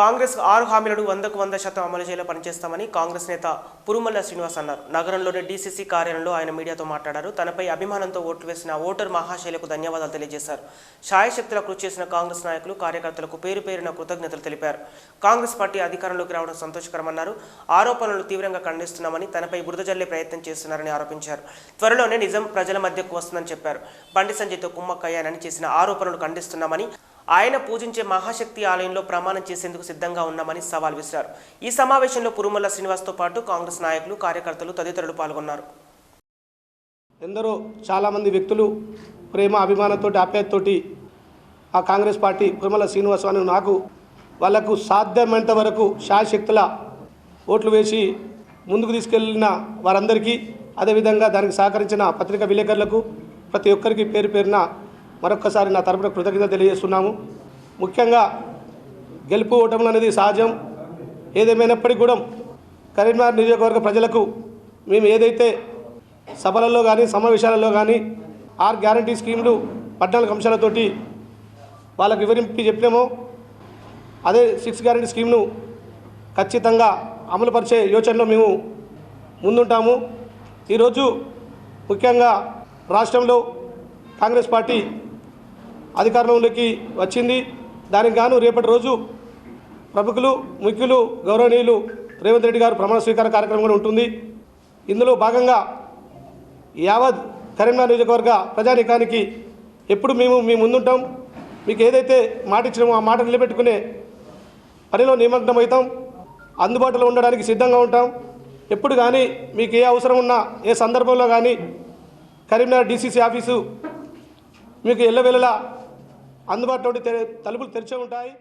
కాంగ్రెస్ ఆరు హామీలను వందకు వంద శాతం అమలు చేయాలో పనిచేస్తామని కాంగ్రెస్ నేత పురుమల్ల శ్రీనివాస్ అన్నారు. నగరంలోని డీసీసీ కార్యాలయంలో ఆయన మీడియాతో మాట్లాడారు. తనపై అభిమానంతో ఓట్లు వేసిన ఓటర్ మహాశైలకు ధన్యవాదాలు తెలియజేశారు. శాయశక్తుల కృషి చేసిన కాంగ్రెస్ నాయకులు కార్యకర్తలకు పేరు పేరున కృతజ్ఞతలు తెలిపారు. కాంగ్రెస్ పార్టీ అధికారంలోకి రావడం సంతోషకరమన్నారు. ఆరోపణలు తీవ్రంగా ఖండిస్తున్నామని తనపై బురదజల్లే ప్రయత్నం చేస్తున్నారని ఆరోపించారు. త్వరలోనే నిజం ప్రజల మధ్యకు వస్తుందని చెప్పారు. బండి సంజయ్తో కుమ్మక్కయ్యానని చేసిన ఆరోపణలు ఖండిస్తున్నామని ఆయన పూజించే మహాశక్తి ఆలయంలో ప్రమాణం చేసేందుకు సిద్ధంగా ఉన్నామని సవాల్ విసిరారు. ఈ సమావేశంలో పురుమల్ల శ్రీనివాస్తో పాటు కాంగ్రెస్ నాయకులు కార్యకర్తలు తదితరులు పాల్గొన్నారు. ఎందరో చాలామంది వ్యక్తులు ప్రేమ అభిమానంతో ఆప్యాయతతోటి ఆ కాంగ్రెస్ పార్టీ పురుమల శ్రీనివాసరావు నాకు వాళ్ళకు సాధ్యమైనంత వరకు శాశక్తుల ఓట్లు వేసి ముందుకు తీసుకెళ్ళిన వారందరికీ అదేవిధంగా దానికి సహకరించిన పత్రికా విలేకరులకు ప్రతి ఒక్కరికి పేరు పేరున మరొక్కసారి నా తరపున కృతజ్ఞత తెలియజేస్తున్నాము. ముఖ్యంగా గెలుపు ఓటములు అనేది సహజం. ఏదేమైనప్పటికీ కూడా కరీంనగర్ నియోజకవర్గ ప్రజలకు మేము ఏదైతే సభలలో కానీ సమావేశాలలో కానీ ఆర్ గ్యారంటీ స్కీమ్లు పద్నాలుగు అంశాలతోటి వాళ్ళకు వివరించి చెప్పినామో అదే సిక్స్ గ్యారంటీ స్కీమ్ను ఖచ్చితంగా అమలుపరిచే యోచనలో మేము ముందుంటాము. ఈరోజు ముఖ్యంగా రాష్ట్రంలో కాంగ్రెస్ పార్టీ అధికారంలోకి వచ్చింది. దానికి గాను రేపటి రోజు ప్రముఖులు ముఖ్యులు గౌరవనీయులు రేవంత్ రెడ్డి గారు ప్రమాణ స్వీకార కార్యక్రమం కూడా ఉంటుంది. ఇందులో భాగంగా యావత్ కరీంనగర్ నియోజకవర్గ ప్రజానీకానికి ఎప్పుడు మేము మీ ముందుంటాం. మీకు ఏదైతే మాట ఇచ్చినామో ఆ మాట నిలబెట్టుకునే పనిలో నిమగ్నం అవుతాం అందుబాటులో ఉండడానికి సిద్ధంగా ఉంటాం. ఎప్పుడు కానీ మీకు ఏ అవసరం ఉన్నా ఏ సందర్భంలో కానీ కరీంనగర్ డీసీసీ ఆఫీసు మీకు ఎల్లవెల్లలా అందుబాటులో తె- తలుపులు తెరిచే ఉంటాయి.